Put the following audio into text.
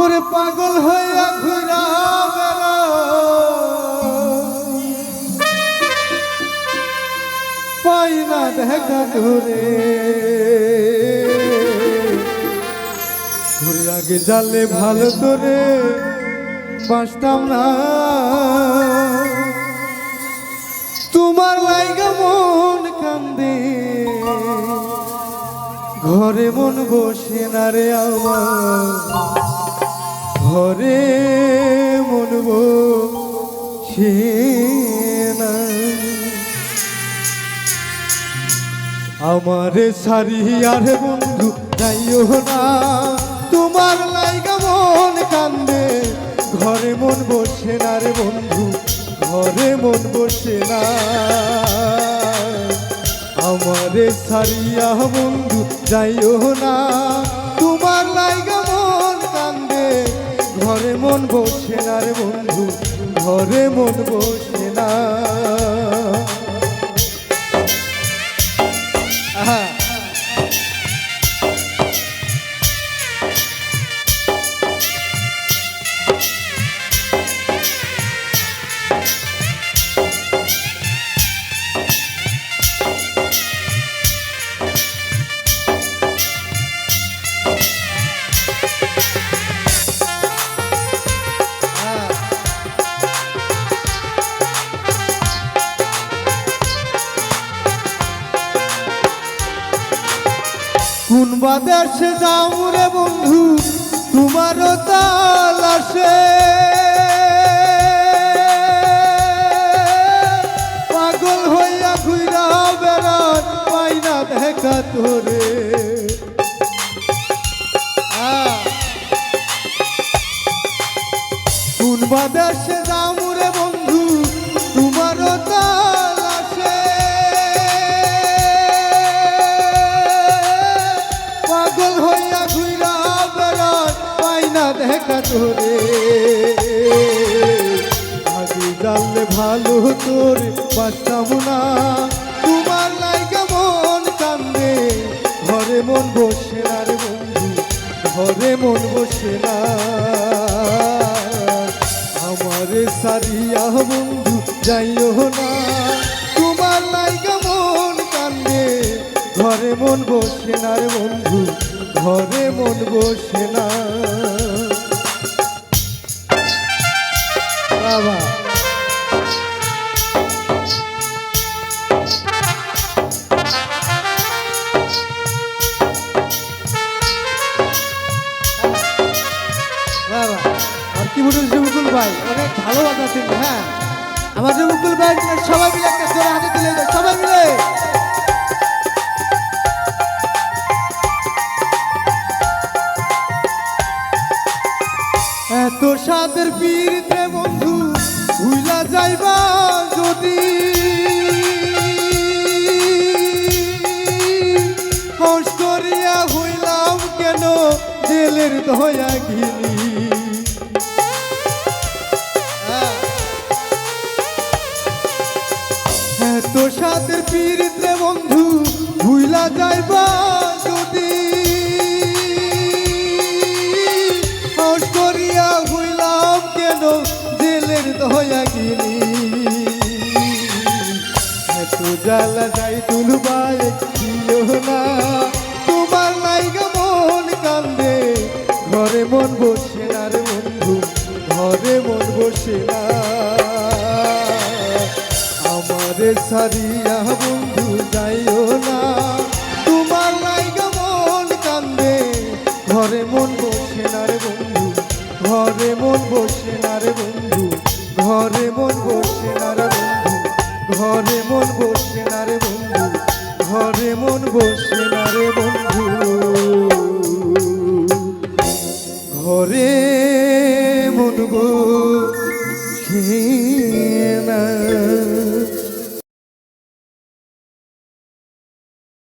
ওরে পাগল হইয়া ঘুরা পাই না দেখা ধরে ঘুরে আগে জানলে ভালো করে বাঁচতাম না। তোমার লাইগা মন কান্দে। ঘরে মন বসে না রে আমার। ঘরে মন বসে না। আমার সারি আর বন্ধু, যাইও না। তোমার লাইগা মন কান্দে। ঘরে মন বসে না রে বন্ধু। ঘরে মন বসে না। আমারে সারিয়া বন্ধু যাইও না। তোমার লাইগা মন কান্দে, ঘরে মন বসে না রে বন্ধু, ঘরে মন বসে না। বাদেশে যাও রে বন্ধু, তোমারও তাল আসে। পাগল হইয়া ঘুরা বেড়ান পাই না দেখা তোরে। কোন বাদেশে দেখা তোরে আগে জানলে ভালো তোরে বাঁচতাম না তোমার লাইগা মন কান্দে ঘরে মন বসে না রে বন্ধু ঘরে মন বসে না আমারে সারিয়া বন্ধু যাইও না তোমার লাইগা মন কান্দে ঘরে মন বসে না রে বন্ধু, ঘরে মন বসে না। বাবা। মুকুল ভাই? অনেক হ্যাঁ? আমার মুকুল ভাই সবাই মিলে একটা তুলে সবাই মিলে। এত সাদের পীরতে জেলের দয়া গিলি এত সাদের পীরতে বন্ধু, ভুইলা যাইবা যদি। হস করিয়া হইলাম কেন জেলের দয়া গিলি এত জ্বালা যাই তুলবাই দিও আমাদের সারিয়া বন্ধু যাইও না। তোমার লাইগা মন কান্দে, ঘরে মন বসে না রে বন্ধু, ঘরে মন বসে না রে বন্ধু, ঘরে মন বসে না রে বন্ধু, ঘরে মন বসে না রে বন্ধু, ঘরে মন বসে না রে বন্ধু। ঘরে মন বসে